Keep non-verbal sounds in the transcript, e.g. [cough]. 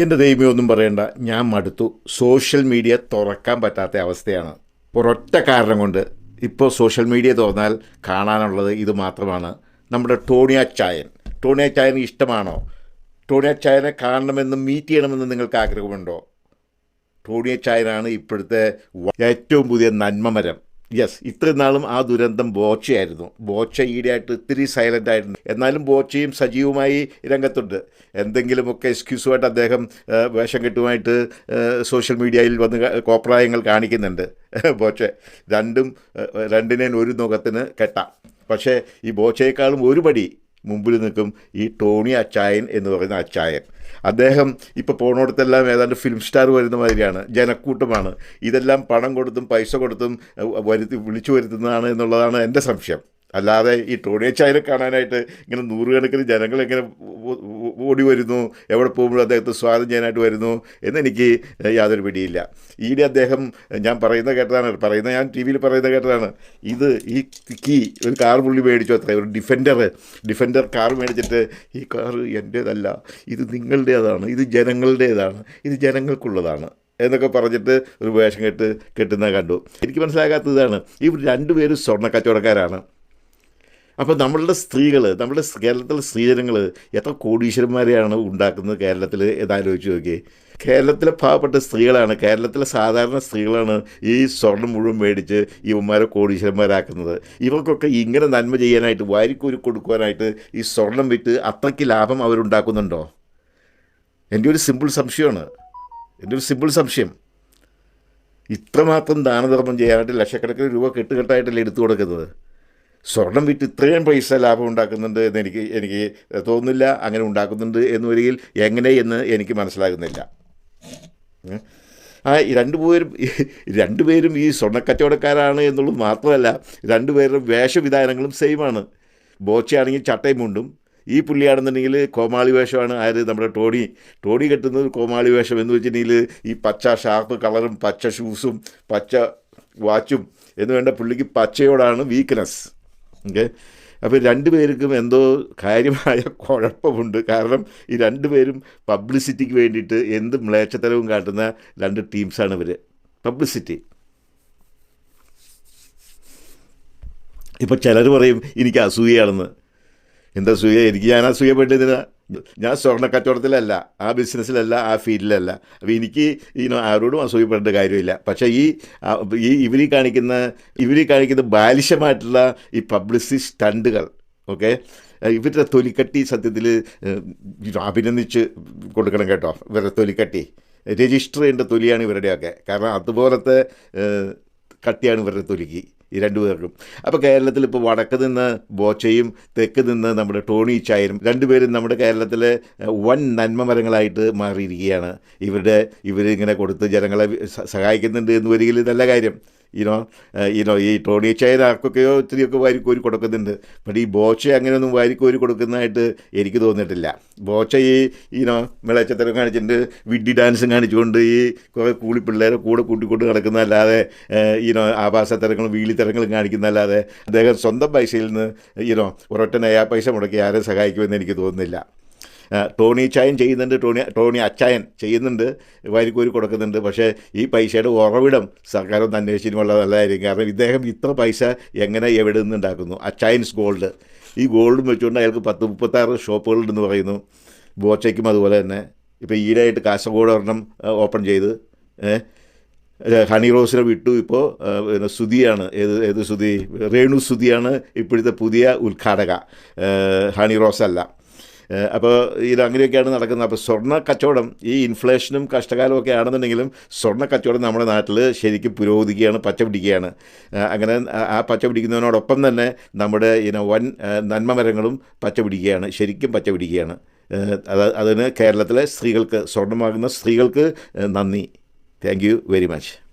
എന്റെ ദൈവമേ ഒന്നും പറയണ്ട. ഞാൻ മടുത്തു. സോഷ്യൽ മീഡിയ തുറക്കാൻ പറ്റാത്ത അവസ്ഥയാണ്. ഒരൊറ്റ കാരണം കൊണ്ട് ഇപ്പോൾ സോഷ്യൽ മീഡിയ തുറന്നാൽ കാണാനുള്ളത് ഇത് മാത്രമാണ്. നമ്മുടെ ടോണിയ ചായൻ. ടോണിയ ചായന് ഇഷ്ടമാണോ? ടോണിയ ചായനെ കാണണമെന്നും മീറ്റ് ചെയ്യണമെന്നും നിങ്ങൾക്ക് ആഗ്രഹമുണ്ടോ? ടോണിയ ചായനാണ് ഇപ്പോഴത്തെ ഏറ്റവും പുതിയ നന്മമരം. യെസ് ഇത്ര നാളും ആ ദുരന്തം ബോച്ചയായിരുന്നു. ബോച്ച ഈടെയായിട്ട് ഇത്തിരി സൈലന്റ് ആയിരുന്നു. എന്നാലും ബോച്ചയും സജീവമായി രംഗത്തുണ്ട്. എന്തെങ്കിലുമൊക്കെ എക്സ്ക്യൂസുമായിട്ട് അദ്ദേഹം വേഷം കെട്ടുമായിട്ട് സോഷ്യൽ മീഡിയയിൽ വന്ന് കോപ്രായങ്ങൾ കാണിക്കുന്നുണ്ട്. [laughs] ബോച്ച രണ്ടും രണ്ടിനേയും രണ്ടിനേം ഒരു മുഖത്തിന് കെട്ടാം. പക്ഷേ ഈ ബോച്ചയെക്കാളും ഒരുപടി മുമ്പിൽ നിൽക്കും ഈ ടോണി അച്ചായൻ എന്ന് പറയുന്ന അച്ചായൻ. അദ്ദേഹം ഇപ്പോൾ പോണോടത്തെല്ലാം ഏതാണ്ട് ഫിലിം സ്റ്റാർ വരുന്ന മാതിരിയാണ് ജനക്കൂട്ടമാണ്. ഇതെല്ലാം പണം കൊടുത്തും പൈസ കൊടുത്തും വരുത്തി വിളിച്ചു വരുത്തുന്നതാണ് എന്നുള്ളതാണ് എന്റെ സംശയം. അല്ലാതെ ഈ ടോണിയച്ചായനെ കാണാനായിട്ട് ഇങ്ങനെ നൂറുകണക്കിന് ജനങ്ങൾ ഓ- ഓടി വരുന്നു. എവിടെ പോകുമ്പോഴും അദ്ദേഹത്തെ സ്വാഗതം ചെയ്യാനായിട്ട് വരുന്നു എന്നെനിക്ക് യാതൊരു പിടിയില്ല. ഈടെ അദ്ദേഹം ഞാൻ പറയുന്ന കേട്ടതാണ് പറയുന്ന ഞാൻ ടി വിയിൽ പറയുന്ന കേട്ടതാണ്. ഇത് ഈ കീ ഒരു കാർ പുള്ളി മേടിച്ചു അത്ര ഒരു ഡിഫൻഡർ ഡിഫൻഡർ കാർ മേടിച്ചിട്ട് ഈ കാർ എന്റേതല്ല ഇത് നിങ്ങളുടേതാണ് ഇത് ജനങ്ങളുടേതാണ് ഇത് ജനങ്ങൾക്കുള്ളതാണ് എന്നൊക്കെ പറഞ്ഞിട്ട് ഒരു വേഷം കെട്ട് കെട്ടുന്ന കണ്ടു. എനിക്ക് മനസ്സിലാകാത്തതാണ് ഇവർ രണ്ടുപേരും സ്വർണ കച്ചവടക്കാരാണ് അപ്പോൾ നമ്മളുടെ സ്ത്രീകൾ നമ്മുടെ കേരളത്തിലെ സ്ത്രീജനങ്ങൾ എത്ര കോടീശ്വരന്മാരെയാണ് ഉണ്ടാക്കുന്നത് കേരളത്തിൽ എന്നാലോചിച്ച് നോക്കി കേരളത്തിലെ പാവപ്പെട്ട സ്ത്രീകളാണ് കേരളത്തിലെ സാധാരണ സ്ത്രീകളാണ് ഈ സ്വർണം മുഴുവൻ മേടിച്ച് ഇവന്മാരെ കോടീശ്വരന്മാരാക്കുന്നത്. ഇവർക്കൊക്കെ ഇങ്ങനെ നന്മ ചെയ്യാനായിട്ട് വാരിക്കൂരി കൊടുക്കുവാനായിട്ട് ഈ സ്വർണം വിറ്റ് അത്രയ്ക്ക് ലാഭം അവരുണ്ടാക്കുന്നുണ്ടോ? എന്റെ ഒരു സിമ്പിൾ സംശയമാണ്. എന്റെ ഒരു സിമ്പിൾ സംശയം. ഇത്രമാത്രം ദാനധർമ്മം ചെയ്യാനായിട്ട് ലക്ഷക്കണക്കിന് രൂപ കെട്ടുകെട്ടായിട്ടല്ലേ എടുത്തു കൊടുക്കുന്നത്? സ്വർണം വിറ്റ് ഇത്രയും പൈസ ലാഭം ഉണ്ടാക്കുന്നുണ്ട് എന്ന് എനിക്ക് എനിക്ക് തോന്നുന്നില്ല. അങ്ങനെ ഉണ്ടാക്കുന്നുണ്ട് എന്ന് വരികയിൽ എങ്ങനെ എന്ന് എനിക്ക് മനസ്സിലാകുന്നില്ല. ആ രണ്ടുപേരും രണ്ടുപേരും ഈ സ്വർണക്കച്ചവടക്കാരാണ് എന്നുള്ളത് മാത്രമല്ല രണ്ടുപേരുടെ വേഷവിധാനങ്ങളും സെയിമാണ് ബോച്ചയാണെങ്കിൽ ചട്ടയും മുണ്ടും ഈ പുള്ളിയാണെന്നുണ്ടെങ്കിൽ കോമാളി വേഷമാണ്. ആര് നമ്മുടെ ടോണി ടോണി കെട്ടുന്നത് കോമാളി വേഷം എന്ന് വെച്ചിട്ടുണ്ടെങ്കിൽ ഈ പച്ച ഷാർപ്പ് കളറും പച്ച ഷൂസും പച്ച വാച്ചും എന്ന് വേണ്ട പുള്ളിക്ക് പച്ചയോടാണ് വീക്ക്നെസ് ഓക്കെ? അപ്പോൾ രണ്ടുപേർക്കും എന്തോ കാര്യമായ [laughs] കുഴപ്പമുണ്ട്. കാരണം ഈ രണ്ടുപേരും പബ്ലിസിറ്റിക്ക് വേണ്ടിയിട്ട് എന്ത് മ്ലേച്ഛത്തരവും കാട്ടുന്ന രണ്ട് ടീംസാണ് ഇവർ പബ്ലിസിറ്റി. ഇപ്പോൾ ചിലർ പറയും എനിക്ക് അസൂയയാണെന്ന്. എന്താ അസൂയ? എനിക്ക് ഞാൻ അസൂയപ്പെട്ടതിന് ഞാൻ സ്വർണ കച്ചവടത്തിലല്ല ആ ബിസിനസ്സിലല്ല ആ ഫീൽഡിലല്ല. അപ്പോൾ എനിക്ക് ഈനോ ആരോടും അസൂയപ്പെടേണ്ട കാര്യമില്ല. പക്ഷേ ഈ ഈ ഇവരി കാണിക്കുന്ന ഇവരി കാണിക്കുന്ന ബാലിശമായിട്ടുള്ള ഈ പബ്ലിസിറ്റി സ്റ്റണ്ടുകൾ ഓക്കെ? ഇവരുടെ തൊലിക്കട്ടി സത്യത്തിൽ അഭിനന്ദിച്ച് കൊടുക്കണം കേട്ടോ ഇവരുടെ തൊലിക്കട്ടി. രജിസ്റ്റർ ചെയ്യേണ്ട തൊലിയാണ് ഇവരുടെയൊക്കെ. കാരണം അതുപോലത്തെ കട്ടിയാണ് ഇവരുടെ തൊലിക്ക്. ഈ രണ്ടു പേർക്കും. അപ്പോൾ കേരളത്തിൽ ഇപ്പോൾ വടക്ക് നിന്ന് ബോച്ചയും തെക്ക് നിന്ന് നമ്മുടെ ടോണി ചായരും രണ്ടുപേരും നമ്മുടെ കേരളത്തിലെ വൻ നന്മ മരങ്ങളായിട്ട് മാറിയിരിക്കുകയാണ്. ഇവരുടെ ഇവരിങ്ങനെ കൊടുത്ത് ജനങ്ങളെ സഹായിക്കുന്നുണ്ട് എന്ന് വരികിൽ നല്ല കാര്യം. ഈനോ ഈനോ ഈ ടോണി ചായൻ ആർക്കൊക്കെയോ ഇത്തിരിയൊക്കെ വാരിക്കോരി കൊടുക്കുന്നുണ്ട്. പക്ഷേ ഈ ബോച്ച അങ്ങനെയൊന്നും വാരിക്കോരി കൊടുക്കുന്നതായിട്ട് എനിക്ക് തോന്നിയിട്ടില്ല. ബോച്ച ഈ ഈനോ മിളച്ചത്തരം കാണിച്ചിട്ടുണ്ട് വിഡ്ഡി ഡാൻസും കാണിച്ചുകൊണ്ട് ഈ കുറേ കൂളി പിള്ളേരെ കൂടെ കൂട്ടിക്കൊണ്ട് നടക്കുന്നതല്ലാതെ ഈനോ ആഭാസത്തരങ്ങളും വീളിത്തരങ്ങളും കാണിക്കുന്നതല്ലാതെ അദ്ദേഹം സ്വന്തം പൈസയിൽ നിന്ന് ഈനോ ഒരൊറ്റ നയാ പൈസ മുടക്കി ആരെ സഹായിക്കുമെന്ന് എനിക്ക് തോന്നുന്നില്ല. ടോണി ചായൻ ചെയ്യുന്നുണ്ട് ടോണി ടോണി അച്ചായൻ ചെയ്യുന്നുണ്ട് വാരിക്കോരി കൊടുക്കുന്നുണ്ട്. പക്ഷേ ഈ പൈസയുടെ ഉറവിടം സർക്കാർ ഒന്ന് അന്വേഷിച്ചിട്ട് നല്ലതായിരിക്കും. കാരണം ഇദ്ദേഹം ഇത്ര പൈസ എങ്ങനെ എവിടെ നിന്ന് ഉണ്ടാക്കുന്നു? അച്ചായൻസ് ഗോൾഡ്. ഈ ഗോൾഡും വെച്ചുകൊണ്ട് അയാൾക്ക് പത്ത് മുപ്പത്താറ് ഷോപ്പുകളുണ്ടെന്ന് പറയുന്നു. ബോച്ചയ്ക്കും അതുപോലെ തന്നെ. ഇപ്പോൾ ഈടായിട്ട് കാസർഗോഡ് ഒരെണ്ണം ഓപ്പൺ ചെയ്ത്. ഹണി റോസിനെ വിട്ടു ഇപ്പോൾ പിന്നെ സുധിയാണ്. ഏത് ഏത് സുധി? രേണു സുധിയാണ് ഇപ്പോഴത്തെ പുതിയ ഉദ്ഘാടക. ഹണി റോസ് അല്ല. അപ്പോൾ ഇത് അങ്ങനെയൊക്കെയാണ് നടക്കുന്നത്. അപ്പോൾ സ്വർണ കച്ചവടം ഈ ഇൻഫ്ലേഷനും കഷ്ടകാലവും ഒക്കെ ആണെന്നുണ്ടെങ്കിലും സ്വർണ കച്ചവടം നമ്മുടെ നാട്ടിൽ ശരിക്കും പുരോഗതിക്കുകയാണ് പച്ച പിടിക്കുകയാണ്. അങ്ങനെ ആ- ആ പച്ച പിടിക്കുന്നതിനോടൊപ്പം തന്നെ നമ്മുടെ ഇന വൻ നന്മ മരങ്ങളും പച്ച പിടിക്കുകയാണ് ശരിക്കും പച്ച പിടിക്കുകയാണ്. ആ, അത് അതിന് കേരളത്തിലെ സ്ത്രീകൾക്ക് സ്വർണമാകുന്ന സ്ത്രീകൾക്ക് നന്ദി. Thank you very much